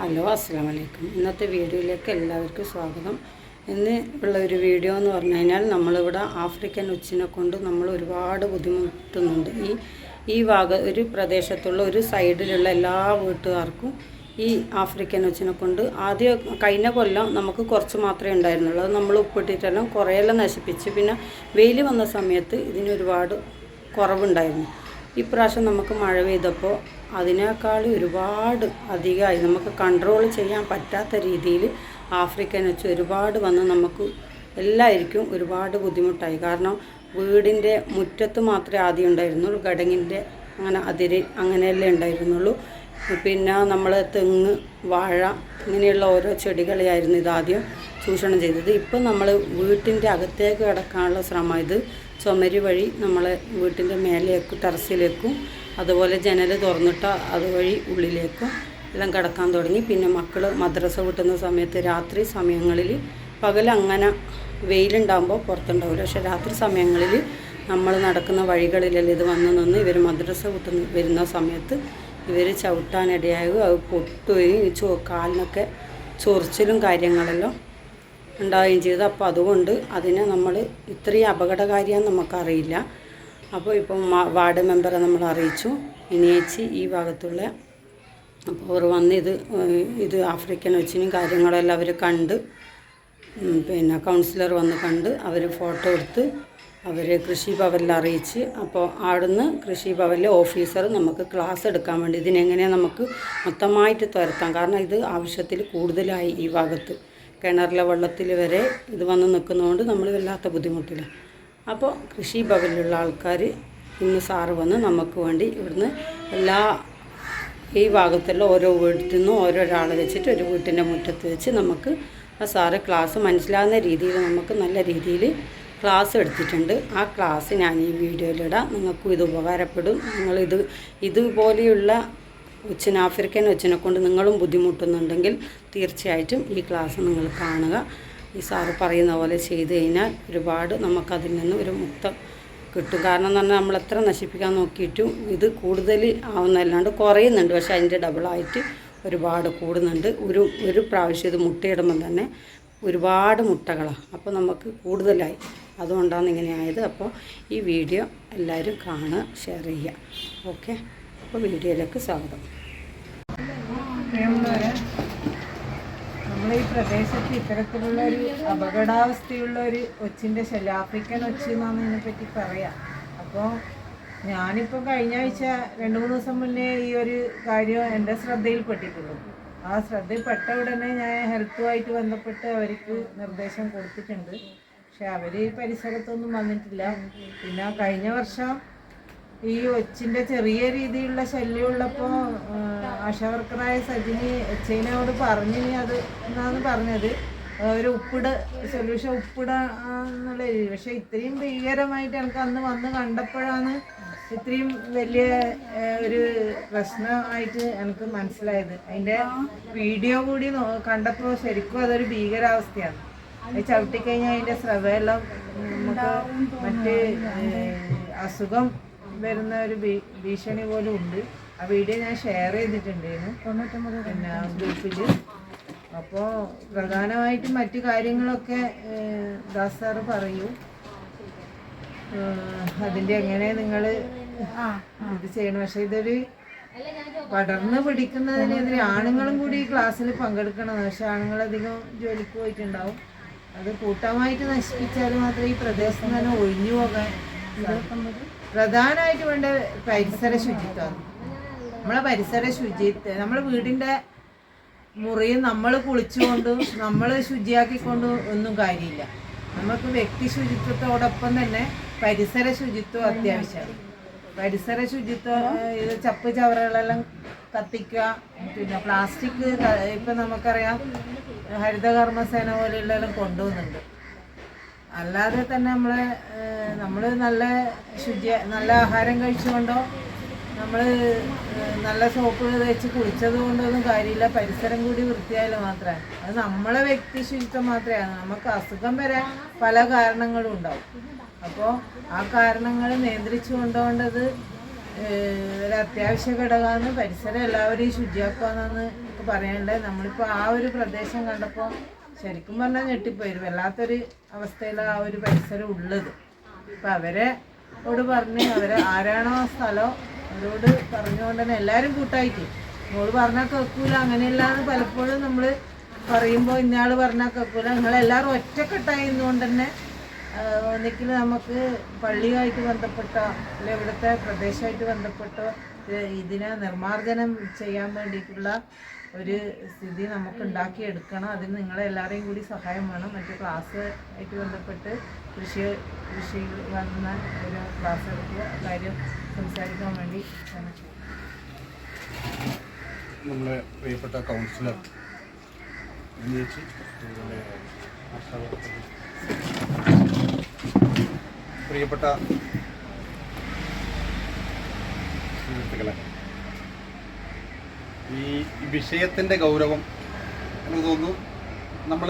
Hello അസ്സാം വലൈക്കും ഇന്നത്തെ വീഡിയോയിലേക്ക് എല്ലാവർക്കും സ്വാഗതം. ഇന്ന് ഉള്ള ഒരു വീഡിയോ എന്ന് പറഞ്ഞു കഴിഞ്ഞാൽ നമ്മളിവിടെ ആഫ്രിക്കൻ ഉച്ചിനെ കൊണ്ട് നമ്മൾ ഒരുപാട് ബുദ്ധിമുട്ടുന്നുണ്ട്. ഈ ഈ ഭാഗ ഒരു പ്രദേശത്തുള്ള ഒരു സൈഡിലുള്ള എല്ലാ വീട്ടുകാർക്കും ഈ ആഫ്രിക്കൻ ഉച്ചിനെ കൊണ്ട് ആദ്യം കഴിഞ്ഞ കൊല്ലം നമുക്ക് കുറച്ച് മാത്രമേ ഉണ്ടായിരുന്നുള്ളൂ. അത് നമ്മൾ ഉപ്പിട്ടിട്ടെല്ലാം കുറേയെല്ലാം നശിപ്പിച്ച്. പിന്നെ വെയിൽ വന്ന സമയത്ത് ഇതിന് ഒരുപാട് കുറവുണ്ടായിരുന്നു. ഇപ്രാവശ്യം നമുക്ക് മഴ പെയ്തപ്പോൾ അതിനേക്കാൾ ഒരുപാട് അധികമായി നമുക്ക് കൺട്രോൾ ചെയ്യാൻ പറ്റാത്ത രീതിയിൽ ആഫ്രിക്കൻ വെച്ച് ഒരുപാട് വന്ന് നമുക്ക് എല്ലാവർക്കും ഒരുപാട് ബുദ്ധിമുട്ടായി. കാരണം വീടിന്റെ മുറ്റത്ത് മാത്രമേ ആദ്യം ഉണ്ടായിരുന്നുള്ളൂ ഗടങ്ങിന്റെ അങ്ങനെ അതിര് അങ്ങനെയല്ലേ ഉണ്ടായിരുന്നുള്ളൂ. പിന്നെ നമ്മൾ തെങ്ങ് വാഴ ഇങ്ങനെയുള്ള ഓരോ ചെടികളെയായിരുന്നു ഇതാദ്യം ചൂഷണം ചെയ്തത്. ഇപ്പം നമ്മൾ വീട്ടിന്റെ അകത്തേക്ക് കിടക്കാനുള്ള ശ്രമം. ഇത് ചുമരി വഴി നമ്മളെ വീട്ടിന്റെ മേലേക്കും ടെറസിലേക്കും അതുപോലെ ജനൽ തുറന്നിട്ട് അതുവഴി ഉള്ളിലേക്കും എല്ലാം കിടക്കാൻ തുടങ്ങി. പിന്നെ മക്കൾ മദ്രസ വിട്ടുന്ന സമയത്ത് രാത്രി സമയങ്ങളിൽ പകൽ അങ്ങനെ വെയിലുണ്ടാകുമ്പോൾ പുറത്തുണ്ടാവില്ല പക്ഷേ രാത്രി സമയങ്ങളിൽ നമ്മൾ നടക്കുന്ന വഴികളിലെല്ലാം ഇത് വന്ന് നിന്ന് ഇവർ മദ്രസ വിട്ടുന്ന വരുന്ന സമയത്ത് ഇവർ ചവിട്ടാനിടയാകും അത് പൊട്ടുകയും ചോ കാലിനൊക്കെ ചൊറിച്ചിലും കാര്യങ്ങളെല്ലാം ഉണ്ടാവുകയും ചെയ്തു. അപ്പോൾ അതുകൊണ്ട് അതിനെ നമ്മൾ ഇത്രയും അപകടകാരിയാന്ന് നമുക്കറിയില്ല. അപ്പോൾ ഇപ്പം വാർഡ് മെമ്പറെ നമ്മൾ അറിയിച്ചു. ഇനിയേച്ചി ഈ ഭാഗത്തുള്ള അപ്പോൾ അവർ വന്ന് ഇത് ഇത് ആഫ്രിക്കൻ വെച്ചിനും കാര്യങ്ങളെല്ലാം അവർ കണ്ട് പിന്നെ കൗൺസിലർ വന്ന് കണ്ട് അവർ ഫോട്ടോ എടുത്ത് അവർ കൃഷി ഭവനിൽ അറിയിച്ച് അപ്പോൾ അവിടുന്ന് കൃഷി ഭവനിലെ ഓഫീസർ നമുക്ക് ക്ലാസ് എടുക്കാൻ വേണ്ടി ഇതിനെങ്ങനെയാണ് നമുക്ക് മൊത്തമായിട്ട് തുരത്താം. കാരണം ഇത് ആവശ്യത്തിൽ കൂടുതലായി ഈ ഭാഗത്ത്. കിണറിലെ വെള്ളത്തിൽ വരെ ഇത് വന്ന് നിൽക്കുന്നതുകൊണ്ട് നമ്മൾ വല്ലാത്ത ബുദ്ധിമുട്ടില്ല അപ്പോൾ കൃഷി ഭവനിലുള്ള ആൾക്കാർ ഇന്ന് സാറ് വന്ന് നമുക്ക് വേണ്ടി ഇവിടുന്ന് എല്ലാ ഈ ഭാഗത്തുള്ള ഓരോ വീട്ടിൽ നിന്നും ഓരോരാളെ വെച്ചിട്ട് ഒരു വീട്ടിന്റെ മുറ്റത്ത് വെച്ച് നമുക്ക് ആ സാറ് ക്ലാസ് മനസ്സിലാകുന്ന രീതിയിൽ നമുക്ക് നല്ല രീതിയിൽ ക്ലാസ് എടുത്തിട്ടുണ്ട്. ആ ക്ലാസ് ഞാൻ ഈ വീഡിയോയിലിടാം നിങ്ങൾക്കും ഇത് ഉപകാരപ്പെടും. നിങ്ങളിത് ഇതുപോലെയുള്ള ഉച്ച ആഫ്രിക്കൻ ഉച്ചനെ കൊണ്ട് നിങ്ങളും ബുദ്ധിമുട്ടുന്നുണ്ടെങ്കിൽ തീർച്ചയായിട്ടും ഈ ക്ലാസ് നിങ്ങൾ കാണുക. ഈ സാറ് പറയുന്ന പോലെ ചെയ്തു കഴിഞ്ഞാൽ ഒരുപാട് നമുക്കതിൽ നിന്ന് ഒരു മുക്തം കിട്ടും. കാരണം എന്ന് പറഞ്ഞാൽ നമ്മൾ എത്ര നശിപ്പിക്കാൻ നോക്കിയിട്ടും ഇത് കൂടുതൽ ആവുന്നതല്ലാണ്ട് കുറയുന്നുണ്ട്. പക്ഷേ അതിന്റെ ഡബിളായിട്ട് ഒരുപാട് കൂടുന്നുണ്ട്. ഒരു ഒരു പ്രാവശ്യം ഇത് മുട്ടയിടുമ്പം തന്നെ ഒരുപാട് മുട്ടകളാണ്. അപ്പോൾ നമുക്ക് കൂടുതലായി. അതുകൊണ്ടാണ് ഇങ്ങനെ ആയത്. അപ്പോൾ ഈ വീഡിയോ എല്ലാവരും കാണുക ഷെയർ ചെയ്യുക. ഓക്കെ? അപ്പോൾ വീഡിയോയിലേക്ക് സ്വാഗതം. നമ്മളെ ഈ പ്രദേശത്ത് ഇത്തരത്തിലുള്ള ഒരു അപകടാവസ്ഥയുള്ള ഒരു ഒച്ചിന്റെ ശല്യം ആഫ്രിക്കൻ ഒച്ചി എന്നാണ് ഇതിനെപ്പറ്റി പറയാം. അപ്പോൾ ഞാനിപ്പോൾ കഴിഞ്ഞ ആഴ്ച രണ്ട് മൂന്ന് ദിവസം മുന്നേ ഈ ഒരു കാര്യം എന്റെ ശ്രദ്ധയിൽപ്പെട്ടിട്ടുള്ളൂ. ആ ശ്രദ്ധയിൽപ്പെട്ട ഉടനെ ഞാൻ ഹെൽത്തുമായിട്ട് ബന്ധപ്പെട്ട് അവർക്ക് നിർദ്ദേശം കൊടുത്തിട്ടുണ്ട്. പക്ഷെ അവർ പരിസരത്തൊന്നും വന്നിട്ടില്ല. പിന്നെ കഴിഞ്ഞ വർഷം ഈ ഒച്ചിന്റെ ചെറിയ രീതിയിലുള്ള ശല്യം ഉള്ളപ്പോൾ ആശാവർക്കറായ സജിനി എച്ചൈനോട് പറഞ്ഞു നീ അത് എന്നാണ് പറഞ്ഞത്. ഒരു ഉപ്പിട സൊല്യൂഷൻ ഉപ്പിട എന്നുള്ള രീതി. പക്ഷെ ഇത്രയും ഭീകരമായിട്ട് എനിക്ക് അന്ന് വന്ന് കണ്ടപ്പോഴാണ് ഇത്രയും വലിയ ഒരു പ്രശ്നമായിട്ട് എനിക്ക് മനസ്സിലായത്. അതിന്റെ വീഡിയോ കൂടി കണ്ടപ്പോ കണ്ടപ്പോൾ ശരിക്കും അതൊരു ഭീകരാവസ്ഥയാണ്. അത് ചവിട്ടിക്കഴിഞ്ഞാൽ അതിന്റെ ശ്രവയെല്ലാം നമുക്ക് മറ്റ് അസുഖം വരുന്ന ഒരു ഭീഷണി പോലും ഉണ്ട്. ആ വീഡിയോ ഞാൻ ഷെയർ ചെയ്തിട്ടുണ്ടായിരുന്നു. പിന്നെ ഗ്രൂപ്പിൽ അപ്പോൾ പ്രധാനമായിട്ടും മറ്റു കാര്യങ്ങളൊക്കെ ദാസാറ് ദാസ് സാറ് പറയൂ. അതിന്റെ എങ്ങനെ നിങ്ങൾ ഇത് ചെയ്യണം? പക്ഷെ ഇതൊരു പടർന്ന് പിടിക്കുന്നതിനെതിരെ ആണുങ്ങളും കൂടി ഈ ക്ലാസ്സിൽ പങ്കെടുക്കണം പക്ഷെ ആണുങ്ങളധികം ജോലിക്ക് പോയിട്ടുണ്ടാവും. അത് കൂട്ടമായിട്ട് നശിപ്പിച്ചാൽ മാത്രമേ ഈ പ്രദേശത്ത് തന്നെ ഒഴിഞ്ഞു പോകാൻ. പ്രധാനമായിട്ട് വേണ്ട പരിസര ശുചിത്വം നമ്മളെ പരിസര ശുചിത്വം നമ്മളെ വീടിന്റെ മുറിയിൽ നമ്മൾ കുളിച്ചുകൊണ്ടും നമ്മൾ ശുചിയാക്കിക്കൊണ്ടും ഒന്നും കാര്യമില്ല. നമുക്ക് വ്യക്തി ശുചിത്വത്തോടൊപ്പം തന്നെ പരിസര ശുചിത്വം അത്യാവശ്യമാണ്. പരിസര ശുചിത്വം ഇത് ചപ്പ് ചവറുകളെല്ലാം കത്തിക്കുക പിന്നെ പ്ലാസ്റ്റിക് ഇപ്പം നമുക്കറിയാം ഹരിതകർമ്മസേന പോലെയുള്ളതെല്ലാം കൊണ്ടുപോകുന്നുണ്ട് അല്ലാതെ തന്നെ നമ്മൾ നമ്മൾ നല്ല ശുചി നല്ല ആഹാരം കഴിച്ചുകൊണ്ടോ നമ്മൾ നല്ല സോപ്പ് തേച്ച് കുളിച്ചത് കൊണ്ടൊന്നും കാര്യമില്ല. പരിസരം കൂടി വൃത്തിയായാലും മാത്രമേ. അത് നമ്മളെ വ്യക്തി ശുചിത്വം മാത്രമേ. നമുക്ക് അസുഖം വരെ പല കാരണങ്ങളും ഉണ്ടാവും. അപ്പോൾ ആ കാരണങ്ങൾ നിയന്ത്രിച്ചു കൊണ്ടുകൊണ്ടത് ഒരു അത്യാവശ്യ ഘടകമാണ്. പരിസരം എല്ലാവരെയും ശുചിയാക്കുക എന്നാണ് പറയാനുള്ളത്. നമ്മളിപ്പോൾ ആ ഒരു പ്രദേശം കണ്ടപ്പോൾ ശരിക്കും പറഞ്ഞാൽ ഞെട്ടിപ്പോയി ഒരു വല്ലാത്തൊരു അവസ്ഥയിലാണ് ആ ഒരു പരിസരം ഉള്ളത്. അപ്പം അവരെ ഓട് പറഞ്ഞ് അവരെ ആരാണോ സ്ഥലം അവരോട് പറഞ്ഞുകൊണ്ട് തന്നെ എല്ലാവരും കൂട്ടായിട്ട്. മോൾ പറഞ്ഞാൽ കേൾക്കൂല അങ്ങനെയല്ലാന്ന് പലപ്പോഴും നമ്മൾ പറയുമ്പോൾ ഇന്നയാൾ പറഞ്ഞാൽ കേൾക്കൂല നിങ്ങളെല്ലാവരും ഒറ്റക്കെട്ടായിരുന്നുകൊണ്ട് തന്നെ ഒന്നിക്കൽ നമുക്ക് പള്ളിയുമായിട്ട് ബന്ധപ്പെട്ട അല്ലെ ഇവിടുത്തെ പ്രദേശമായിട്ട് ബന്ധപ്പെട്ടോ ഇതിനെ നിർമ്മാർജനം ചെയ്യാൻ വേണ്ടിയിട്ടുള്ള ഒരു സ്ഥിതി നമുക്ക് ഉണ്ടാക്കിയെടുക്കണം അതിന് നിങ്ങളെ എല്ലാവരെയും കൂടി സഹായം വേണം. മറ്റു ക്ലാസ് ആയിട്ട് ബന്ധപ്പെട്ട് കൃഷി കൃഷി വന്ന ഒരു ക്ലാസ് എടുക്കുക കാര്യം സംസാരിക്കാൻ വേണ്ടി നമ്മളെ പ്രിയപ്പെട്ട കൗൺസിലർ പ്രിയപ്പെട്ട സുഹൃത്തുക്കളെ. ഈ വിഷയത്തിന്റെ ഗൗരവം എനിക്ക് തോന്നുന്നു നമ്മൾ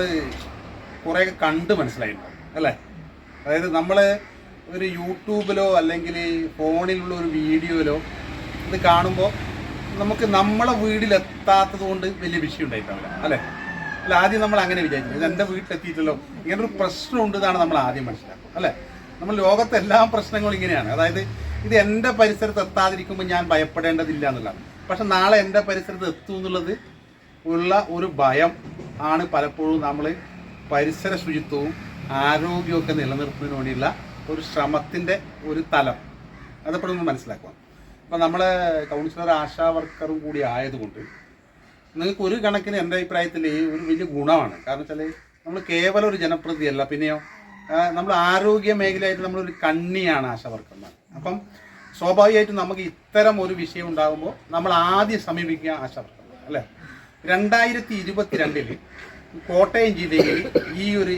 കുറേയൊക്കെ കണ്ട് മനസ്സിലായിട്ടുണ്ട് അല്ലേ? അതായത് നമ്മൾ ഒരു യൂട്യൂബിലോ അല്ലെങ്കിൽ ഫോണിലുള്ള ഒരു വീഡിയോയിലോ ഇത് കാണുമ്പോൾ നമുക്ക് നമ്മളെ വീട്ടിലെത്താത്തത് കൊണ്ട് വലിയ വിഷയം ഉണ്ടായിട്ടാവില്ല അല്ലേ? അല്ല ആദ്യം നമ്മൾ അങ്ങനെ വിചാരിച്ചു. ഇത് എന്റെ വീട്ടിലെത്തിയിട്ടല്ലോ. ഇങ്ങനൊരു പ്രശ്നമുണ്ട് എന്നാണ് നമ്മൾ ആദ്യം മനസ്സിലാക്കുക അല്ലേ? നമ്മൾ ലോകത്തെ എല്ലാ പ്രശ്നങ്ങളും ഇങ്ങനെയാണ്. അതായത് ഇത് എന്റെ പരിസരത്ത് എത്താതിരിക്കുമ്പോൾ ഞാൻ ഭയപ്പെടേണ്ടതില്ല എന്നുള്ളതാണ്. പക്ഷെ നാളെ എന്റെ പരിസരത്ത് എത്തും എന്നുള്ളത് ഉള്ള ഒരു ഭയം ആണ് പലപ്പോഴും നമ്മൾ പരിസര ശുചിത്വവും ആരോഗ്യമൊക്കെ നിലനിർത്തുന്നതിന് വേണ്ടിയുള്ള ഒരു ശ്രമത്തിന്റെ ഒരു തലം. അതെപ്പോഴും നമ്മൾ മനസ്സിലാക്കുക. അപ്പം നമ്മൾ കൗൺസിലർ ആശാ വർക്കറും കൂടി ആയതുകൊണ്ട് നിങ്ങൾക്ക് ഒരു കണക്കിന് എന്റെ അഭിപ്രായത്തിൽ ഒരു വലിയ ഗുണമാണ്. കാരണം വെച്ചാൽ നമ്മൾ കേവലം ഒരു ജനപ്രതിയല്ല പിന്നെയോ? നമ്മൾ ആരോഗ്യ മേഖലയായിട്ട് നമ്മളൊരു കണ്ണിയാണ് ആശാവർക്കർമാർ. അപ്പം സ്വാഭാവികമായിട്ടും നമുക്ക് ഇത്തരം ഒരു വിഷയം ഉണ്ടാകുമ്പോൾ നമ്മൾ ആദ്യം സമീപിക്കുക ആശാ വർക്കർമാർ അല്ലേ? രണ്ടായിരത്തി ഇരുപത്തിരണ്ടിൽ കോട്ടയം ജില്ലയിൽ ഈ ഒരു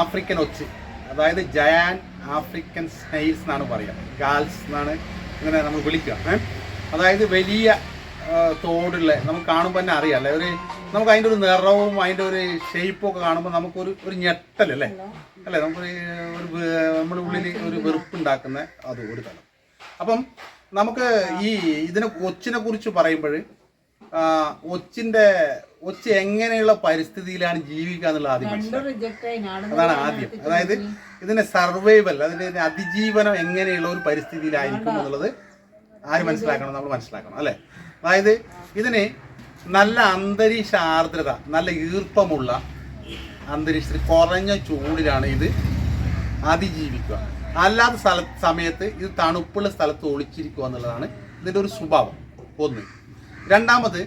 ആഫ്രിക്കൻ ഒച്ച് അതായത് ജയാൻ ആഫ്രിക്കൻ സ്നൈൽസ് എന്നാണ് പറയുക ഗാൽസ് എന്നാണ് ഇങ്ങനെ നമ്മൾ വിളിക്കുക അതായത് വലിയ തോടുള്ള നമുക്ക് കാണുമ്പോൾ തന്നെ അറിയാം അല്ലേ? ഒരു നമുക്ക് അതിന്റെ ഒരു നിറവും അതിന്റെ ഒരു ഷേപ്പും ഒക്കെ കാണുമ്പോൾ നമുക്കൊരു ഒരു ഞെട്ടലല്ലേ അല്ലേ നമുക്ക് ഒരു നമ്മുടെ ഉള്ളിൽ ഒരു വെറുപ്പുണ്ടാക്കുന്ന അത് ഒരു തലം. അപ്പം നമുക്ക് ഈ ഇതിനെ ഒച്ചിനെ കുറിച്ച് പറയുമ്പോൾ ഒച്ചിന്റെ ഒച്ച എങ്ങനെയുള്ള പരിസ്ഥിതിയിലാണ് ജീവിക്കുക എന്നുള്ള ആദ്യം അതാണ് ആദ്യം. അതായത് ഇതിന്റെ സർവൈവൽ അതിന്റെ അതിജീവനം എങ്ങനെയുള്ള ഒരു പരിസ്ഥിതിയിലായിരിക്കും എന്നുള്ളത് ആര് മനസ്സിലാക്കണം നമ്മൾ മനസ്സിലാക്കണം അല്ലെ? അതായത് ഇതിന് നല്ല അന്തരീക്ഷ ആർദ്രത നല്ല ഈർപ്പമുള്ള അന്തരീക്ഷത്തിൽ കുറഞ്ഞ ചൂടിലാണ് ഇത് അതിജീവിക്കുക. അല്ലാത്ത സ്ഥല സമയത്ത് ഇത് തണുപ്പുള്ള സ്ഥലത്ത് ഒളിച്ചിരിക്കുക എന്നുള്ളതാണ് ഇതിന്റെ ഒരു സ്വഭാവം. ഒന്ന്. രണ്ടാമത്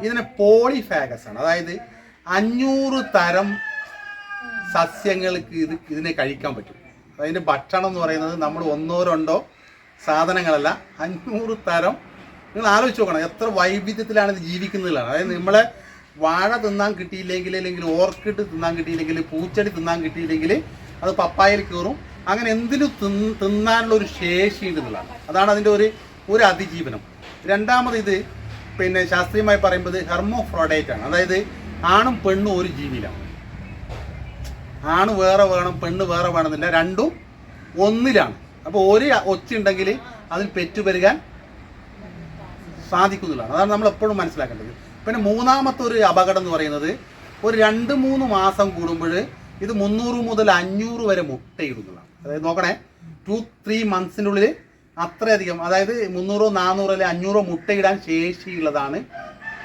ഇതിനെ പോളിഫാഗസ് ആണ്. അതായത് അഞ്ഞൂറ് തരം സസ്യങ്ങൾക്ക് ഇത് ഇതിനെ കഴിക്കാൻ പറ്റും. അതിന്റെ ഭക്ഷണം എന്ന് പറയുന്നത് നമ്മൾ ഒന്നോ രണ്ടോ സാധനങ്ങളല്ല അഞ്ഞൂറ് തരം. നിങ്ങൾ ആലോചിച്ച് നോക്കണം എത്ര വൈവിധ്യത്തിലാണ് ഇത് ജീവിക്കുന്നതിലാണ് അതായത് നമ്മളെ വാഴ തിന്നാൻ കിട്ടിയില്ലെങ്കിൽ അല്ലെങ്കിൽ ഓർക്കിഡ് തിന്നാൻ കിട്ടിയില്ലെങ്കിൽ പൂച്ചെടി തിന്നാൻ കിട്ടിയില്ലെങ്കിൽ അത് പപ്പായയിൽ കയറും. അങ്ങനെ എന്തിനു തിന്ന് തിന്നാനുള്ള ഒരു ശേഷി ഉണ്ടെന്നുള്ളതാണ്. അതാണ് അതിന്റെ ഒരു ഒരു അതിജീവനം. രണ്ടാമത് ഇത് പിന്നെ ശാസ്ത്രീയമായി പറയുമ്പോൾ ഹെർമോഫ്രോഡൈറ്റ് ആണ് അതായത് ആണും പെണ്ണും ഒരു ജീവിയിലാണ് ആണ് വേറെ വേണം പെണ്ണ് വേറെ വേണമെന്നില്ല. രണ്ടും ഒന്നിലാണ്. അപ്പോൾ ഒരു ഒച്ചുണ്ടെങ്കിൽ അതിൽ പെറ്റുപെരുകാൻ സാധിക്കുന്നില്ലാണ് അതാണ് നമ്മൾ എപ്പോഴും മനസ്സിലാക്കേണ്ടത്. പിന്നെ മൂന്നാമത്തെ ഒരു അപകടം എന്ന് പറയുന്നത് ഒരു രണ്ട് മൂന്ന് മാസം കൂടുമ്പോൾ ഇത് മുന്നൂറ് മുതൽ അഞ്ഞൂറ് വരെ മുട്ടയിടുന്നതാണ്. അതായത് നോക്കണേ ടു ത്രീ മന്ത്സിനുള്ളിൽ അത്രയധികം അതായത് മുന്നൂറോ നാനൂറോ അല്ലെങ്കിൽ അഞ്ഞൂറോ മുട്ടയിടാൻ ശേഷിയുള്ളതാണ്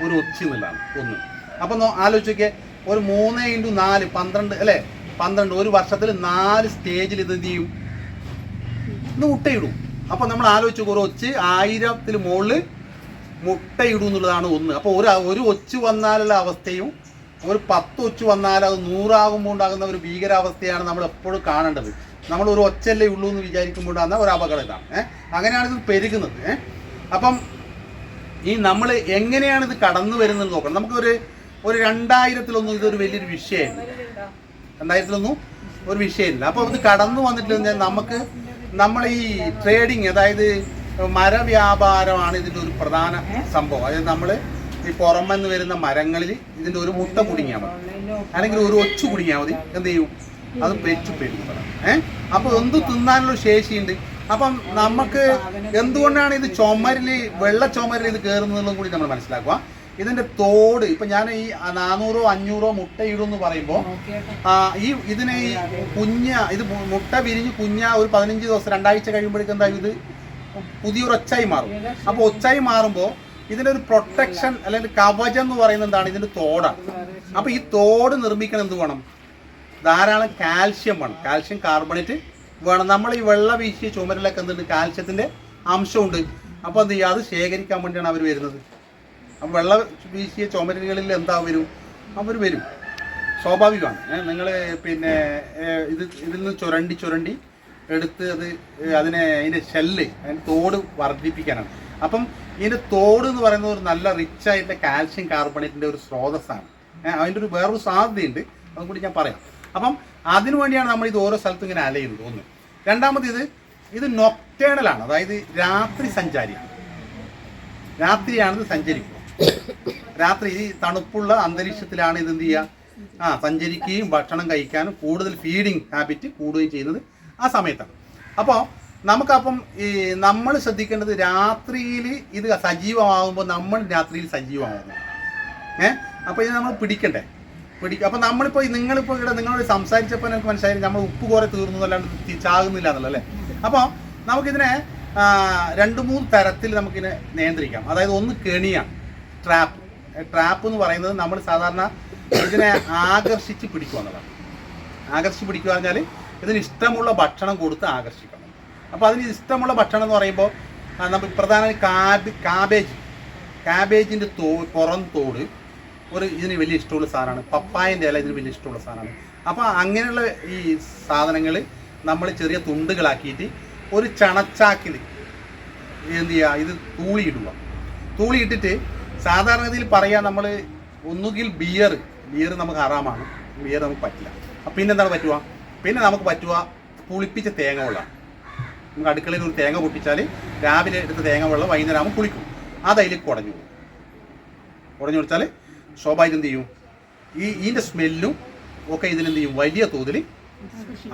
ഒരു ഒച്ചി എന്നുള്ളതാണ് ഒന്ന്. അപ്പം ആലോചിച്ചൊക്കെ ആലോചിച്ച് ഒരു മൂന്ന് ഇന്റു നാല് പന്ത്രണ്ട് അല്ലേ പന്ത്രണ്ട് ഒരു വർഷത്തിൽ നാല് സ്റ്റേജിൽ ഇത് എന്ത് ചെയ്യും? ഇന്ന് മുട്ടയിടും. അപ്പോൾ നമ്മൾ ആലോചിച്ച് ഒച്ച് ആയിരത്തിൽ മുകളിൽ മുട്ടയിടും എന്നുള്ളതാണ് ഒന്ന്. അപ്പോൾ ഒരു ഒരു ഒച്ചു വന്നാലുള്ള അവസ്ഥയും ഒരു പത്ത് ഒച്ചു വന്നാൽ അത് നൂറാകുമ്പോൾ ഉണ്ടാകുന്ന ഒരു ഭീകരാവസ്ഥയാണ് നമ്മൾ എപ്പോഴും കാണേണ്ടത്. നമ്മൾ ഒരു ഒച്ചല്ലേ ഉള്ളൂ എന്ന് വിചാരിക്കുമ്പോഴാണ് ഒരു അപകടം ഇതാണ് ഏഹ് അങ്ങനെയാണ് ഇത് പെരുകുന്നത്. ഏഹ് അപ്പം ഈ നമ്മൾ എങ്ങനെയാണ് ഇത് കടന്നു വരുന്നത് നോക്കണം. നമുക്കൊരു ഒരു രണ്ടായിരത്തിലൊന്നും ഇതൊരു വലിയൊരു വിഷയമില്ല. രണ്ടായിരത്തിലൊന്നും ഒരു വിഷയമില്ല. അപ്പോൾ ഇത് കടന്നു വന്നിട്ട് നമുക്ക് നമ്മൾ ഈ ട്രേഡിങ് അതായത് മരവ്യാപാരമാണ് ഇതിന്റെ ഒരു പ്രധാന സംഭവം. അതായത് നമ്മൾ ഈ പുറമെന്ന് വരുന്ന മരങ്ങളിൽ ഇതിന്റെ ഒരു മുട്ട കുടുങ്ങിയാൽ മതി. അല്ലെങ്കിൽ ഒരു ഒച്ചു കുടുങ്ങിയാൽ മതി. എന്ത് ചെയ്യും? അത് പെറ്റു പെരുകും ഏഹ് അപ്പോൾ എന്ത് തിന്നാനുള്ള ശേഷിയുണ്ട്? അപ്പം നമുക്ക് എന്തുകൊണ്ടാണ് ഇത് ചുമരിൽ വെള്ള ചുമരിൽ ഇത് കയറുന്നതെന്നും കൂടി നമ്മൾ മനസ്സിലാക്കുക. ഇതിന്റെ തോട് ഇപ്പൊ ഞാൻ ഈ നാനൂറോ അഞ്ഞൂറോ മുട്ട എന്ന് പറയുമ്പോൾ ഈ ഇതിനെ ഈ കുഞ്ഞ ഇത് മുട്ട വിരിഞ്ഞ് കുഞ്ഞ ഒരു പതിനഞ്ച് ദിവസം രണ്ടാഴ്ച കഴിയുമ്പോഴേക്കും എന്താ ഇത് പുതിയൊരു ഒച്ചായി മാറും. അപ്പോൾ ഒച്ചായി മാറുമ്പോൾ ഇതിന്റെ ഒരു പ്രൊട്ടക്ഷൻ അല്ലെങ്കിൽ കവചം എന്ന് പറയുന്നത് എന്താണ്? ഇതിന്റെ തോടാണ്. അപ്പോൾ ഈ തോട് നിർമ്മിക്കണം എന്ത് വേണം? ധാരാളം കാൽഷ്യം വേണം. കാൽഷ്യം കാർബണേറ്റ് വേണം. നമ്മൾ ഈ വെള്ള വീശിയ ചുമരിലൊക്കെ എന്തുണ്ട്? കാൽഷ്യത്തിന്റെ അംശമുണ്ട്. അപ്പോൾ എന്ത് ചെയ്യുക? അത് ശേഖരിക്കാൻ വേണ്ടിയാണ് അവർ വരുന്നത്. അപ്പം വെള്ള വീശിയ ചുമരുകളിൽ എന്താ വരും? അവർ വരും. സ്വാഭാവികമാണ്. നിങ്ങൾ പിന്നെ ഇത് ഇതിൽ നിന്ന് ചുരണ്ടി ചുരണ്ടി എടുത്ത് അത് അതിനെ അതിന്റെ ഷെല്ല് അതിന്റെ തോട് വർദ്ധിപ്പിക്കാനാണ്. അപ്പം ഇതിന്റെ തോട് എന്ന് പറയുന്നത് ഒരു നല്ല റിച്ച് ആയിട്ടുള്ള കാൽഷ്യം കാർബണേറ്റിന്റെ ഒരു സ്രോതസ്സാണ്. അതിന്റെ ഒരു വേറൊരു സാധ്യതയുണ്ട്. അതും കൂടി ഞാൻ പറയാം. അപ്പം അതിനു വേണ്ടിയാണ് നമ്മൾ ഇത് ഓരോ സ്ഥലത്തും ഇങ്ങനെ അലയുന്നത് ഒന്ന് രണ്ടാമത് ഇത് ഇത് നൊക്ടേണലാണ് അതായത് രാത്രി സഞ്ചാരിയാണ്. രാത്രിയാണ് ഇത് സഞ്ചരിക്കുക. രാത്രി ഈ തണുപ്പുള്ള അന്തരീക്ഷത്തിലാണ് ഇത് എന്ത് ചെയ്യുക? ആ സഞ്ചരിക്കുകയും ഭക്ഷണം കഴിക്കാനും കൂടുതൽ ഫീഡിങ് ഹാബിറ്റ് കൂടുകയും ചെയ്യുന്നത് ആ സമയത്താണ്. അപ്പോൾ നമുക്കപ്പം ഈ നമ്മൾ ശ്രദ്ധിക്കേണ്ടത് രാത്രിയിൽ ഇത് സജീവമാകുമ്പോൾ നമ്മൾ രാത്രിയിൽ സജീവമാകുന്നു ഏ? അപ്പോൾ ഇത് നമ്മൾ പിടിക്കണ്ടേ? പിടിക്കും അപ്പോൾ നമ്മളിപ്പോൾ നിങ്ങളിപ്പോൾ ഇവിടെ നിങ്ങളോട് സംസാരിച്ചപ്പോൾ എനിക്ക് മനസ്സിലായി നമ്മൾ ഉപ്പ് കുറെ തീർന്നു അല്ലാണ്ട് ചാകുന്നില്ല എന്നുള്ളത് അല്ലേ? അപ്പോൾ നമുക്കിതിനെ രണ്ട് മൂന്ന് തരത്തിൽ നമുക്കിതിനെ നിയന്ത്രിക്കാം. അതായത് ഒന്ന് കെണിയാണ് ട്രാപ്പ്. ട്രാപ്പ് എന്ന് പറയുന്നത് നമ്മൾ സാധാരണ ഇതിനെ ആകർഷിച്ച് പിടിക്കുക എന്നുള്ളതാണ് ആകർഷിച്ച് പിടിക്കുക പറഞ്ഞാൽ ഇതിന് ഇഷ്ടമുള്ള ഭക്ഷണം കൊടുത്ത് ആകർഷിക്കണം. അപ്പോൾ അതിന് ഇഷ്ടമുള്ള ഭക്ഷണം എന്ന് പറയുമ്പോൾ നമ്മൾ പ്രധാന കാബ് കാബേജ്. കാബേജിന്റെ തോ പുറം തോട് ഒരു ഇതിന് വലിയ ഇഷ്ടമുള്ള സാധനമാണ്. പപ്പായന്റെ ഇല ഇതിന് വലിയ ഇഷ്ടമുള്ള സാധനമാണ്. അപ്പോൾ അങ്ങനെയുള്ള ഈ സാധനങ്ങൾ നമ്മൾ ചെറിയ തുണ്ടുകളാക്കിയിട്ട് ഒരു ചണച്ചാക്കിൽ എന്ത് ചെയ്യുക ഇത് തൂളിയിടുക തൂളിയിട്ടിട്ട് സാധാരണഗതിയിൽ പറയാം നമ്മൾ ഒന്നുകിൽ ബിയർ ബിയർ നമുക്ക് ഹറാമാണ്. ബിയർ നമുക്ക് പറ്റില്ല. അപ്പം പിന്നെന്താണ് പറ്റുക? പിന്നെ നമുക്ക് പറ്റുക പുളിപ്പിച്ച തേങ്ങ വെള്ളം നമുക്ക് അടുക്കളയിൽ ഒരു തേങ്ങ പൊട്ടിച്ചാൽ രാവിലെ എടുത്ത തേങ്ങ വെള്ളം വൈകുന്നേരം ആകുമ്പോൾ കുളിക്കും അത് അതിൽ കുടഞ്ഞു പോകും. കുടഞ്ഞു കൊടുത്താൽ സ്വാഭാവികം എന്ത് ചെയ്യും? ഈ ഇതിന്റെ സ്മെല്ലും ഒക്കെ ഇതിനെന്ത് ചെയ്യും? വലിയ തോതിൽ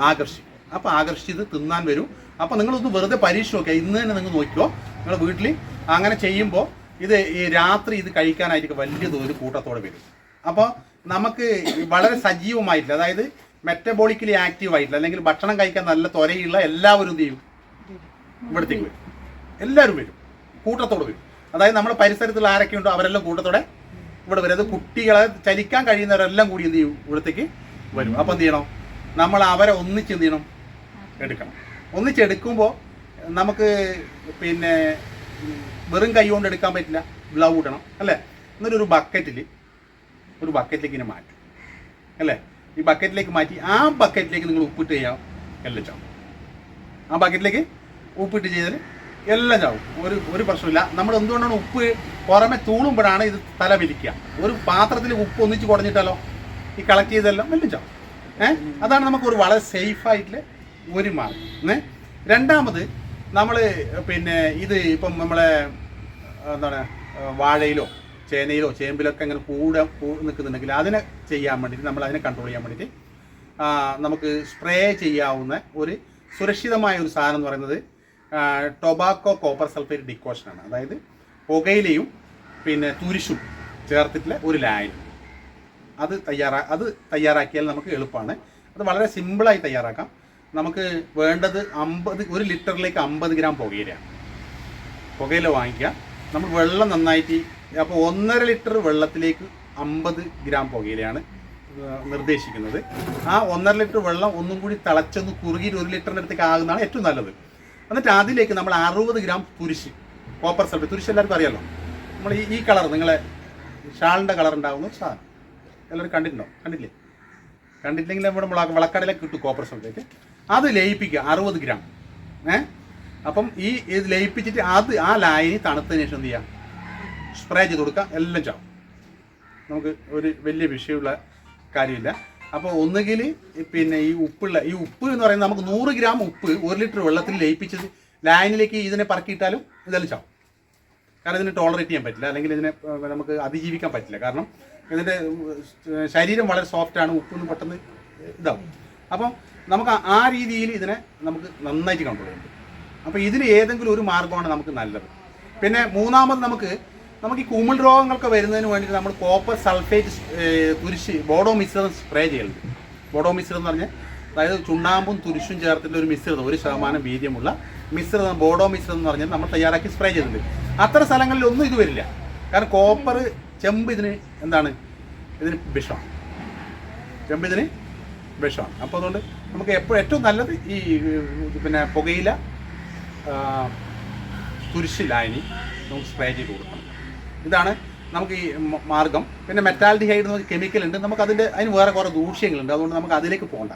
ആകർഷിക്കും. അപ്പോൾ ആകർഷിച്ച് തിന്നാൻ വരും. അപ്പോൾ നിങ്ങളൊന്ന് വെറുതെ പരീക്ഷ നോക്കുക. ഇന്ന് തന്നെ നിങ്ങൾ നോക്കിയോ നിങ്ങൾ വീട്ടിൽ അങ്ങനെ ചെയ്യുമ്പോൾ ഇത് ഈ രാത്രി ഇത് കഴിക്കാനായിട്ട് വലിയ തോതിൽ കൂട്ടത്തോടെ വരും. അപ്പോൾ നമുക്ക് വളരെ സജീവമായിട്ടില്ല. അതായത് മെറ്റബോളിക്കലി ആക്റ്റീവ് ആയിട്ടില്ല അല്ലെങ്കിൽ ഭക്ഷണം കഴിക്കാൻ നല്ല ത്വരയുള്ള എല്ലാവരും എന്ത് ചെയ്യും? ഇവിടത്തേക്ക് വരും. എല്ലാവരും വരും. കൂട്ടത്തോടെ വരും. അതായത് നമ്മുടെ പരിസരത്തിൽ ആരൊക്കെ ഉണ്ടോ അവരെല്ലാം കൂട്ടത്തോടെ ഇവിടെ വരും. അത് കുട്ടികളെ ചലിക്കാൻ കഴിയുന്നവരെല്ലാം കൂടി എന്ത് ചെയ്യും? ഇവിടത്തേക്ക് വരും. അപ്പം എന്ത് ചെയ്യണം? നമ്മൾ അവരെ ഒന്നിച്ച് എന്ത് ചെയ്യണം? എടുക്കണം. ഒന്നിച്ചെടുക്കുമ്പോൾ നമുക്ക് പിന്നെ വെറും കൈ കൊണ്ട് എടുക്കാൻ പറ്റില്ല. ഗ്ലൗ ഇടണം. അല്ലേ? എന്നിട്ടൊരു ബക്കറ്റിൽ ഒരു ബക്കറ്റിലേക്ക് ഇങ്ങനെ മാറ്റും. അല്ലേ? ഈ ബക്കറ്റിലേക്ക് മാറ്റി ആ ബക്കറ്റിലേക്ക് നിങ്ങൾ ഉപ്പിട്ട് ചെയ്യാം എല്ലാം ചാവും. ആ ബക്കറ്റിലേക്ക് ഉപ്പിട്ട് ചെയ്താൽ എല്ലാം ചാവും. ഒരു ഒരു പ്രശ്നമില്ല നമ്മൾ എന്തുകൊണ്ടാണ് ഉപ്പ് പുറമെ തൂണുമ്പോഴാണ് ഇത് തല വലിക്കുക ഒരു പാത്രത്തിൽ ഉപ്പ് ഒന്നിച്ച് കുറഞ്ഞിട്ടല്ലോ ഈ കളക്ട് ചെയ്തെല്ലാം എല്ലാം ചാവും. ഏ? അതാണ് നമുക്ക് ഒരു വളരെ സേഫായിട്ടുള്ള ഒരു മാർഗം. ഏ രണ്ടാമത് നമ്മൾ പിന്നെ ഇത് ഇപ്പം നമ്മളെ എന്താണ് വാഴയിലോ ചേനയിലോ ചേമ്പിലൊക്കെ അങ്ങനെ കൂടെ നിൽക്കുന്നുണ്ടെങ്കിൽ അതിനെ ചെയ്യാൻ വേണ്ടിയിട്ട് നമ്മൾ അതിനെ കൺട്രോൾ ചെയ്യാൻ വേണ്ടിയിട്ട് നമുക്ക് സ്പ്രേ ചെയ്യാവുന്ന ഒരു സുരക്ഷിതമായ ഒരു സാധനം എന്ന് പറയുന്നത് ടൊബാക്കോ കോപ്പർ സൾഫേറ്റ് ഡിക്കോഷനാണ് അതായത് പുകയിലയും പിന്നെ തുരിശും ചേർത്തിട്ടുള്ള ഒരു ലായനി അത് തയ്യാറാ അത് തയ്യാറാക്കിയാൽ നമുക്ക് എളുപ്പമാണ്. അത് വളരെ സിമ്പിളായി തയ്യാറാക്കാം. നമുക്ക് വേണ്ടത് അമ്പത് ഒരു ലിറ്ററിലേക്ക് അമ്പത് ഗ്രാം പുകയിലയാണ്. പുകയില വാങ്ങിക്കുക. നമ്മൾ വെള്ളം നന്നായിട്ട് അപ്പോൾ ഒന്നര ലിറ്റർ വെള്ളത്തിലേക്ക് അമ്പത് ഗ്രാം പുകയിലയാണ് നിർദ്ദേശിക്കുന്നത്. ആ ഒന്നര ലിറ്റർ വെള്ളം ഒന്നും കൂടി തിളച്ചൊന്ന് കുറുകിയിട്ട് ഒരു ലിറ്ററിന്റെ അടുത്തേക്ക് ആകുന്നതാണ് ഏറ്റവും നല്ലത്. എന്നിട്ട് അതിലേക്ക് നമ്മൾ അറുപത് ഗ്രാം തുരിശ് കോപ്പർ സൾഫേറ്റ് തുരിശ് എല്ലാവർക്കും അറിയാലോ? നമ്മൾ ഈ ഈ കളർ നിങ്ങളെ ഷാളിന്റെ കളർ ഉണ്ടാകുന്ന സാധനം. എല്ലാവരും കണ്ടിട്ടുണ്ടോ? കണ്ടില്ലേ കണ്ടിട്ടില്ലെങ്കിൽ നമ്മുടെ മുളക് വളക്കടയിലേക്ക് കിട്ടും കോപ്പർ സൾഫേറ്റ് അത് ലയിപ്പിക്കുക അറുപത് ഗ്രാം. ഏ? അപ്പം ഈ ഇത് ലയിപ്പിച്ചിട്ട് അത് ആ ലായനി തണുത്തതിന് ശേഷം എന്ത് ചെയ്യുക? സ്പ്രേ ചെയ്ത് കൊടുക്കുക എല്ലാം ചാവും. നമുക്ക് ഒരു വലിയ വിഷയമുള്ള കാര്യമില്ല. അപ്പോൾ ഒന്നുകിൽ പിന്നെ ഈ ഉപ്പുള്ള ഈ ഉപ്പ് എന്ന് പറയുന്നത് നമുക്ക് നൂറ് ഗ്രാം ഉപ്പ് ഒരു ലിറ്റർ വെള്ളത്തിൽ ലയിപ്പിച്ചത് ലൈനിലേക്ക് ഇതിനെ പറക്കിയിട്ടാലും ഇതെല്ലാം ചാവും. കാരണം ഇതിനെ ടോളറേറ്റ് ചെയ്യാൻ പറ്റില്ല അല്ലെങ്കിൽ ഇതിനെ നമുക്ക് അതിജീവിക്കാൻ പറ്റില്ല. കാരണം ഇതിന്റെ ശരീരം വളരെ സോഫ്റ്റാണ് ഉപ്പൊന്നും പെട്ടെന്ന് ഇതാവും. അപ്പം നമുക്ക് ആ- രീതിയിൽ ഇതിനെ നമുക്ക് നന്നായിട്ട് കൺട്രോൾ ചെയ്യാൻ അപ്പോൾ ഇതിന് ഏതെങ്കിലും ഒരു മാർഗമാണ് നമുക്ക് നല്ലത്. പിന്നെ മൂന്നാമത് നമുക്ക് നമുക്ക് ഈ കുമിൾ രോഗങ്ങളൊക്കെ വരുന്നതിന് വേണ്ടിയിട്ട് നമ്മൾ കോപ്പർ സൾഫേറ്റ് തുരിശ് ബോഡോ മിശ്രിതം സ്പ്രേ ചെയ്യുന്നത് ബോഡോ മിശ്രിതം എന്ന് പറഞ്ഞാൽ അതായത് ചുണ്ണാമ്പും തുരിശും ചേർത്തിട്ട് ഒരു മിശ്രിതം ഒരു ശതമാനം വീര്യമുള്ള മിശ്രിതം ബോഡോ മിശ്രിതം എന്ന് പറഞ്ഞാൽ നമ്മൾ തയ്യാറാക്കി സ്പ്രേ ചെയ്തിട്ടുണ്ട്. അത്ര സ്ഥലങ്ങളിൽ ഒന്നും ഇത് വരില്ല. കാരണം കോപ്പർ ചെമ്പ് ഇതിന് എന്താണ്? ഇതിന് വിഷമാണ് ചെമ്പ് ഇതിന് വിഷമാണ്. അപ്പോൾ അതുകൊണ്ട് നമുക്ക് എപ്പോഴും ഏറ്റവും നല്ലത് ഈ പിന്നെ പുകയില തുരിശിലായനി തുരിശ് നമുക്ക് സ്പ്രേ ചെയ്ത് കൊടുക്കണം. ഇതാണ് നമുക്ക് ഈ മാർഗം. പിന്നെ മെറ്റാലിറ്റി ഹൈഡ് പറഞ്ഞ കെമിക്കൽ ഉണ്ട്. നമുക്ക് അതിന്റെ അതിന് വേറെ കുറേ ദൂഷ്യങ്ങളുണ്ട്. അതുകൊണ്ട് നമുക്ക് അതിലേക്ക് പോകണ്ട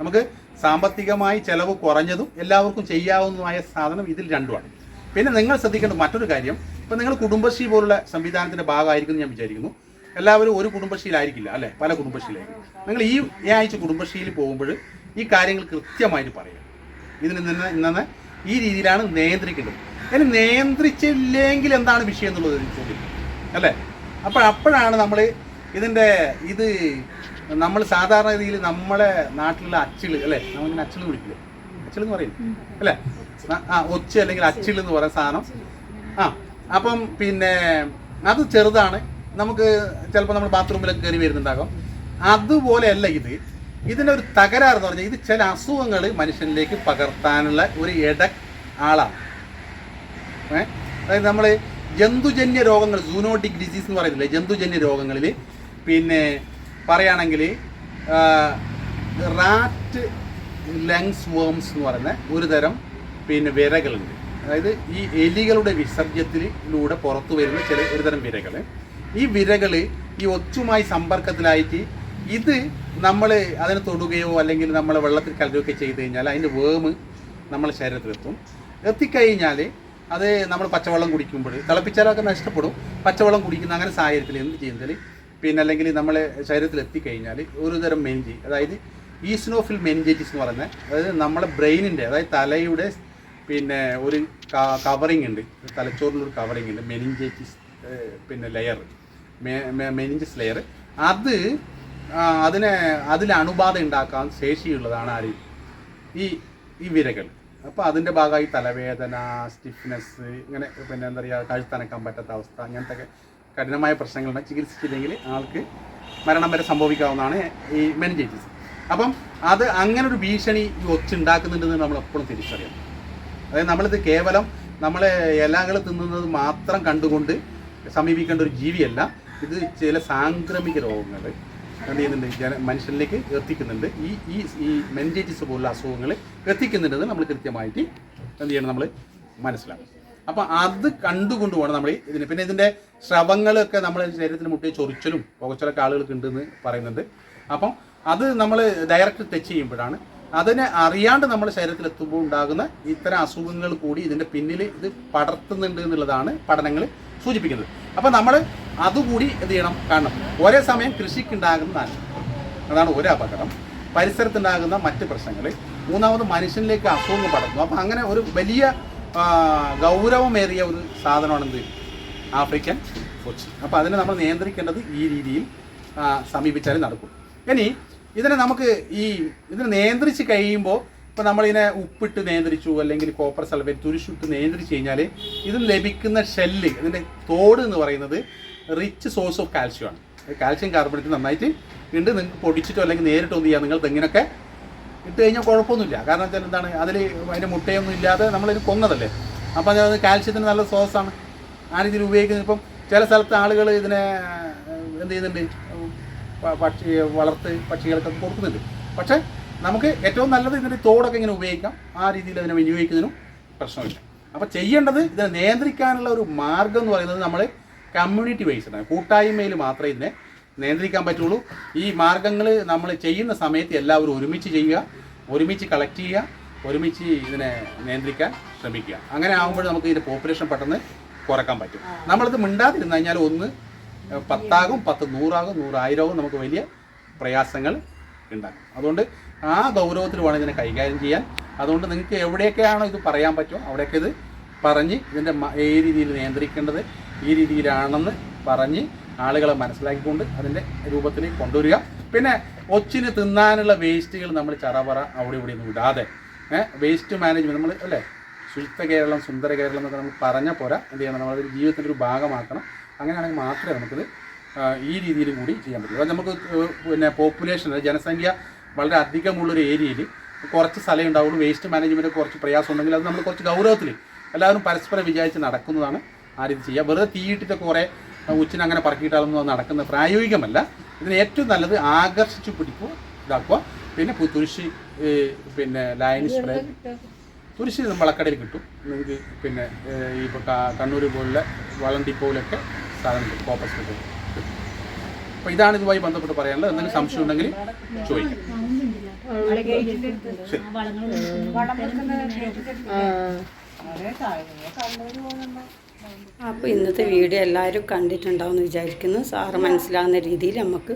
നമുക്ക് സാമ്പത്തികമായി ചിലവ് കുറഞ്ഞതും എല്ലാവർക്കും ചെയ്യാവുന്നതുമായ സാധനം ഇതിൽ രണ്ടുമാണ്. പിന്നെ നിങ്ങൾ ശ്രദ്ധിക്കേണ്ട മറ്റൊരു കാര്യം ഇപ്പം നിങ്ങൾ കുടുംബശ്രീ പോലുള്ള സംവിധാനത്തിന്റെ ഭാഗമായിരിക്കും ഞാൻ വിചാരിക്കുന്നു. എല്ലാവരും ഒരു കുടുംബശ്രീയിലായിരിക്കില്ല അല്ലേ? പല കുടുംബശ്രീയിലായിരിക്കും. നിങ്ങൾ ഈ ഈ ആഴ്ച കുടുംബശ്രീയിൽ പോകുമ്പോൾ ഈ കാര്യങ്ങൾ കൃത്യമായിട്ട് പറയുക. ഇതിന് ഇന്നെ ഈ രീതിയിലാണ് നിയന്ത്രിക്കേണ്ടത്. ഇനി നിയന്ത്രിച്ചില്ലെങ്കിൽ എന്താണ് വിഷയം എന്നുള്ളത് ചോദ്യം. അല്ലേ? അപ്പോൾ അപ്പോഴാണ് നമ്മൾ ഇതിന്റെ ഇത് നമ്മൾ സാധാരണ രീതിയിൽ നമ്മളെ നാട്ടിലുള്ള അച്ചിൾ അല്ലേ? നമ്മളിങ്ങനെ അച്ചിൾ വിളിക്കില്ലേ? അച്ചിൾ എന്ന് പറയും. അല്ലേ? ആ, ഒച്ച അല്ലെങ്കിൽ അച്ചിൾ എന്ന് പറയുന്ന സാധനം. ആ അപ്പം പിന്നെ അത് ചെറുതാണ്. നമുക്ക് ചിലപ്പോൾ നമ്മൾ ബാത്റൂമിലൊക്കെ കയറി വരുന്നുണ്ടാകും. അതുപോലെയല്ല ഇത്. ഇതിന്റെ ഒരു തകരാറ് എന്ന് പറഞ്ഞാൽ ഇത് ചില അസുഖങ്ങൾ മനുഷ്യനിലേക്ക് പകർത്താനുള്ള ഒരു ഇട ആളാണ്? അതായത് നമ്മൾ ജന്തുജന്യ രോഗങ്ങൾ സൂനോട്ടിക് ഡിസീസ് എന്ന് പറയുന്നില്ലേ ജന്തുജന്യ രോഗങ്ങളിൽ പിന്നെ പറയുകയാണെങ്കിൽ റാറ്റ് ലങ്സ് വേംസ് എന്ന് പറയുന്ന ഒരു തരം പിന്നെ വിരകളുണ്ട്. അതായത് ഈ എലികളുടെ വിസർജ്യത്തിലൂടെ പുറത്തു വരുന്ന ചില ഒരുതരം വിരകൾ. ഈ വിരകൾ ഈ ഒച്ചുമായി സമ്പർക്കത്തിലായിട്ട് ഇത് നമ്മൾ അതിനെ തൊടുകയോ അല്ലെങ്കിൽ നമ്മൾ വെള്ളത്തിൽ കലരുകയൊക്കെ ചെയ്ത് കഴിഞ്ഞാൽ അതിന്റെ വേമ് നമ്മളെ ശരീരത്തിലെത്തും. എത്തിക്കഴിഞ്ഞാൽ അത് നമ്മൾ പച്ചവെള്ളം കുടിക്കുമ്പോൾ തിളപ്പിച്ചാലൊക്കെ നഷ്ടപ്പെടും. പച്ചവെള്ളം കുടിക്കുന്ന അങ്ങനെ സാഹചര്യത്തിൽ എന്ത് ചെയ്യുന്നതിൽ പിന്നെ അല്ലെങ്കിൽ നമ്മളെ ശരീരത്തിൽ എത്തിക്കഴിഞ്ഞാൽ ഒരു തരം മെൻജി അതായത് ഈസ്നോഫിൽ മെനിഞ്ചൈറ്റിസ് എന്ന് പറയുന്നത് അതായത് നമ്മുടെ ബ്രെയിനിന്റെ അതായത് തലയുടെ പിന്നെ ഒരു കവറിങ് ഉണ്ട്. തലച്ചോറിനൊരു കവറിങ് ഉണ്ട്. മെനിഞ്ചൈറ്റിസ് പിന്നെ ലെയർ മെനിഞ്ചസ് ലെയർ അത് അതിനെ അതിൽ അണുബാധ ഉണ്ടാക്കാൻ ശേഷിയുള്ളതാണ് ആര്? ഈ ഈ വിരകൾ. അപ്പോൾ അതിന്റെ ഭാഗമായി തലവേദന സ്റ്റിഫ്നെസ് ഇങ്ങനെ പിന്നെ എന്താ പറയുക കഴുത്തനക്കാൻ പറ്റാത്ത അവസ്ഥ അങ്ങനത്തെ കഠിനമായ പ്രശ്നങ്ങളുണ്ട്. ചികിത്സിച്ചില്ലെങ്കിൽ ആൾക്ക് മരണം വരെ സംഭവിക്കാവുന്നതാണ് ഈ മെനിഞ്ചൈറ്റിസ് അപ്പം അത് അങ്ങനെ ഒരു ഭീഷണി ഒച്ചുണ്ടാക്കുന്നുണ്ടെന്ന് നമ്മൾ എപ്പോഴും തിരിച്ചറിയണം. അതായത് നമ്മളിത് കേവലം നമ്മളെ ഇലകൾ തിന്നുന്നത് മാത്രം കണ്ടുകൊണ്ട് സമീപിക്കേണ്ട ഒരു ജീവിയല്ല. ഇത് ചില സാംക്രമിക രോഗങ്ങൾ എന്ത് ചെയ്യുന്നുണ്ട്? ജന മനുഷ്യനിലേക്ക് എത്തിക്കുന്നുണ്ട്. ഈ ഈ ഈ മെൻജൈറ്റിസ് പോലുള്ള അസുഖങ്ങൾ എത്തിക്കുന്നുണ്ടെന്ന് നമ്മൾ കൃത്യമായിട്ട് എന്ത് ചെയ്യണം നമ്മൾ മനസ്സിലാക്കും അപ്പോൾ അത് കണ്ടുകൊണ്ട് വേണം നമ്മൾ ഇതിന്. പിന്നെ ഇതിന്റെ ശ്രവങ്ങളൊക്കെ നമ്മുടെ ശരീരത്തിന് മുട്ടിയ ചൊറിച്ചലും പുകച്ചലൊക്കെ ആളുകൾക്ക് ഉണ്ടെന്ന് പറയുന്നുണ്ട്. അപ്പം അത് നമ്മൾ ഡയറക്റ്റ് ടച്ച് ചെയ്യുമ്പോഴാണ് അതിനെ അറിയാണ്ട് നമ്മുടെ ശരീരത്തിൽ എത്തുമ്പോൾ ഉണ്ടാകുന്ന ഇത്തരം അസുഖങ്ങൾ കൂടി ഇതിന്റെ പിന്നിൽ ഇത് പടർത്തുന്നുണ്ട് എന്നുള്ളതാണ് പഠനങ്ങൾ സൂചിപ്പിക്കുന്നത്. അപ്പം നമ്മൾ അതുകൂടി എന്ത് ചെയ്യണം? കാണണം. ഒരേ സമയം കൃഷിക്കുണ്ടാകുന്ന നാശം അതാണ് ഒരു അപകടം. പരിസരത്തുണ്ടാകുന്ന മറ്റ് പ്രശ്നങ്ങൾ മൂന്നാമത് മനുഷ്യനിലേക്ക് അസുഖങ്ങൾ പടർന്നു അപ്പം അങ്ങനെ ഒരു വലിയ ഗൗരവമേറിയ ഒരു സാധനമാണ് എന്ത്? ആഫ്രിക്കൻ കൊച്ചി. അപ്പോൾ അതിനെ നമ്മൾ നിയന്ത്രിക്കേണ്ടത് ഈ രീതിയിൽ സമീപിച്ചാൽ നടക്കും. ഇനി ഇതിനെ നമുക്ക് ഈ ഇതിനെ നിയന്ത്രിച്ച് കഴിയുമ്പോൾ ഇപ്പോൾ നമ്മളിതിനെ ഉപ്പിട്ട് നിയന്ത്രിച്ചു അല്ലെങ്കിൽ കോപ്പർ സൾഫേറ്റ് തുരിശിട്ട് നിയന്ത്രിച്ച് കഴിഞ്ഞാൽ ഇതിന് ലഭിക്കുന്ന ഷെല്ല് ഇതിന്റെ തോട് എന്ന് പറയുന്നത് റിച്ച് സോഴ്സ് ഓഫ് കാൽഷ്യം ആണ്. കാൽഷ്യം കാർബണേറ്റ് നന്നായിട്ട് ഉണ്ട് നിങ്ങൾക്ക് പൊടിച്ചിട്ടോ അല്ലെങ്കിൽ നേരിട്ടോ എന്ത് നിങ്ങൾ തെങ്ങിനൊക്കെ ഇട്ട് കഴിഞ്ഞാൽ കുഴപ്പമൊന്നുമില്ല. കാരണം വെച്ചാൽ എന്താണ്? അതിൽ അതിന്റെ മുട്ടയൊന്നും ഇല്ലാതെ നമ്മളിത് കൊന്നതല്ലേ? അപ്പോൾ അത് കാൽഷ്യത്തിന് നല്ല സോഴ്സാണ് ആ രീതിയിൽ ഉപയോഗിക്കുന്നത് ഇപ്പം ചില സ്ഥലത്ത് ആളുകൾ ഇതിനെ എന്ത് ചെയ്യുന്നുണ്ട്? പക്ഷി വളർത്ത് പക്ഷികൾക്കൊക്കെ കൊടുക്കുന്നുണ്ട്. പക്ഷേ നമുക്ക് ഏറ്റവും നല്ലത് ഇതിന്റെ തോടൊക്കെ ഇങ്ങനെ ഉപയോഗിക്കാം. ആ രീതിയിൽ അതിനെ വിനിയോഗിക്കുന്നതിനും പ്രശ്നമില്ല. അപ്പോൾ ചെയ്യേണ്ടത് ഇതിനെ നിയന്ത്രിക്കാനുള്ള ഒരു മാർഗം എന്ന് പറയുന്നത് നമ്മൾ കമ്മ്യൂണിറ്റി വൈസ് ബേസ്ഡാണ് കൂട്ടായ്മയിൽ മാത്രമേ ഇതിനെ നിയന്ത്രിക്കാൻ പറ്റുള്ളൂ. ഈ മാർഗങ്ങൾ നമ്മൾ ചെയ്യുന്ന സമയത്ത് എല്ലാവരും ഒരുമിച്ച് ചെയ്യുക ഒരുമിച്ച് കളക്ട് ചെയ്യുക ഒരുമിച്ച് ഇതിനെ നിയന്ത്രിക്കാൻ ശ്രമിക്കുക. അങ്ങനെ ആകുമ്പോൾ നമുക്ക് ഇതിന്റെ പോപ്പുലേഷൻ പെട്ടെന്ന് കുറയ്ക്കാൻ പറ്റും. നമ്മളിത് മിണ്ടാതിരുന്നു കഴിഞ്ഞാൽ ഒന്ന് പത്താകും പത്ത് നൂറാകും നൂറായിരവും നമുക്ക് വലിയ പ്രയാസങ്ങൾ ഉണ്ടാകും അതുകൊണ്ട് ആ ഗൗരവത്തിൽ വേണം ഇതിനെ കൈകാര്യം ചെയ്യാൻ. അതുകൊണ്ട് നിങ്ങൾക്ക് എവിടെയൊക്കെയാണോ ഇത് പറയാൻ പറ്റുമോ അവിടെയൊക്കെ ഇത് പറഞ്ഞ് ഇതിന്റെ ഏ രീതിയിൽ നിയന്ത്രിക്കേണ്ടത് ഈ രീതിയിലാണെന്ന് പറഞ്ഞ് ആളുകളെ മനസ്സിലാക്കിക്കൊണ്ട് അതിന്റെ രൂപത്തിൽ കൊണ്ടുവരിക. പിന്നെ ഒച്ചിന് തിന്നാനുള്ള വേസ്റ്റുകൾ നമ്മൾ ചറപറ അവിടെ ഇവിടെ ഒന്നും ഇടാതെ വേസ്റ്റ് മാനേജ്മെന്റ് നമ്മൾ അല്ലേ ശുചിത്വ കേരളം സുന്ദര കേരളം എന്നൊക്കെ നമ്മൾ പറഞ്ഞ പോരാ എന്ത് ചെയ്യണം നമ്മളൊരു ജീവിതത്തിന്റെ ഒരു ഭാഗമാക്കണം. അങ്ങനെയാണെങ്കിൽ മാത്രമേ നമുക്കിത് ഈ രീതിയിൽ കൂടി ചെയ്യാൻ പറ്റുള്ളൂ നമുക്ക് പിന്നെ പോപ്പുലേഷൻ ജനസംഖ്യ വളരെ അധികമുള്ളൊരു ഏരിയയിൽ കുറച്ച് സ്ഥലം ഉണ്ടാവുള്ളൂ. വേസ്റ്റ് മാനേജ്മെന്റ് കുറച്ച് പ്രയാസം ഉണ്ടെങ്കിൽ അത് നമ്മൾ കുറച്ച് ഗൗരവത്തിൽ എല്ലാവരും പരസ്പരം വിചാരിച്ച് നടക്കുന്നതാണ് ആ രീതി ചെയ്യുക. വെറുതെ തീയിട്ടിട്ട് കുറേ ഉച്ചിനെ അങ്ങനെ പറക്കിയിട്ടാലൊന്നും അത് നടക്കുന്നത് പ്രായോഗികമല്ല. ഇതിന് ഏറ്റവും നല്ലത് ആകർഷിച്ച് പിടിക്കുക ഇതാക്കുക. പിന്നെ തുരിശി പിന്നെ ലൈൻ സ്പ്രേ തുരിശ് വളക്കടയിൽ കിട്ടും. നിങ്ങൾക്ക് പിന്നെ ഈ ഇപ്പോൾ കണ്ണൂർ പോലുള്ള വളം ഡിപ്പോയിലൊക്കെ സാധനം കോപ്പസ് കിട്ടും അപ്പോൾ ഇതാണ് ഇതുമായി ബന്ധപ്പെട്ട് പറയാനുള്ളത്. എന്തെങ്കിലും സംശയം ഉണ്ടെങ്കിൽ ചോദിക്കാം. അപ്പൊ അപ്പോൾ ഇന്നത്തെ വീഡിയോ എല്ലാവരും കണ്ടിട്ടുണ്ടാവുമെന്ന് വിചാരിക്കുന്നു. സാറ് മനസ്സിലാകുന്ന രീതിയിൽ നമുക്ക്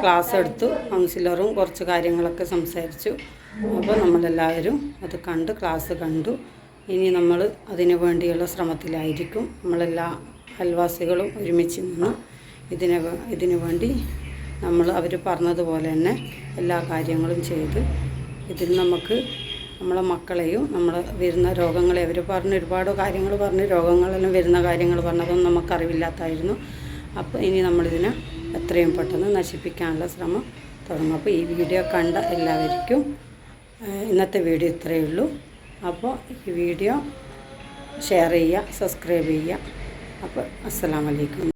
ക്ലാസ് എടുത്തു. കൗൺസിലറും കുറച്ച് കാര്യങ്ങളൊക്കെ സംസാരിച്ചു. അപ്പോൾ നമ്മളെല്ലാവരും അത് കണ്ട് ക്ലാസ് കണ്ടു. ഇനി നമ്മൾ അതിനു വേണ്ടിയുള്ള ശ്രമത്തിലായിരിക്കും. നമ്മളെല്ലാ അയൽവാസികളും ഒരുമിച്ച് നിന്ന് ഇതിനെ ഇതിന് വേണ്ടി നമ്മൾ അവർ പറഞ്ഞതുപോലെ തന്നെ എല്ലാ കാര്യങ്ങളും ചെയ്ത് ഇതിൽ നമുക്ക് നമ്മളെ മക്കളെയും നമ്മൾ വരുന്ന രോഗങ്ങളെ അവർ പറഞ്ഞ് ഒരുപാട് കാര്യങ്ങൾ പറഞ്ഞ് രോഗങ്ങളെല്ലാം വരുന്ന കാര്യങ്ങൾ പറഞ്ഞതൊന്നും നമുക്കറിവില്ലാത്തായിരുന്നു. അപ്പോൾ ഇനി നമ്മളിതിനെ എത്രയും പെട്ടെന്ന് നശിപ്പിക്കാനുള്ള ശ്രമം തുടങ്ങും. അപ്പോൾ ഈ വീഡിയോ കണ്ട എല്ലാവർക്കും ഇന്നത്തെ വീഡിയോ ഇത്രയേ ഉള്ളൂ. അപ്പോൾ ഈ വീഡിയോ ഷെയർ ചെയ്യുക സബ്സ്ക്രൈബ് ചെയ്യുക. അപ്പോൾ അസ്സലാമലൈക്കും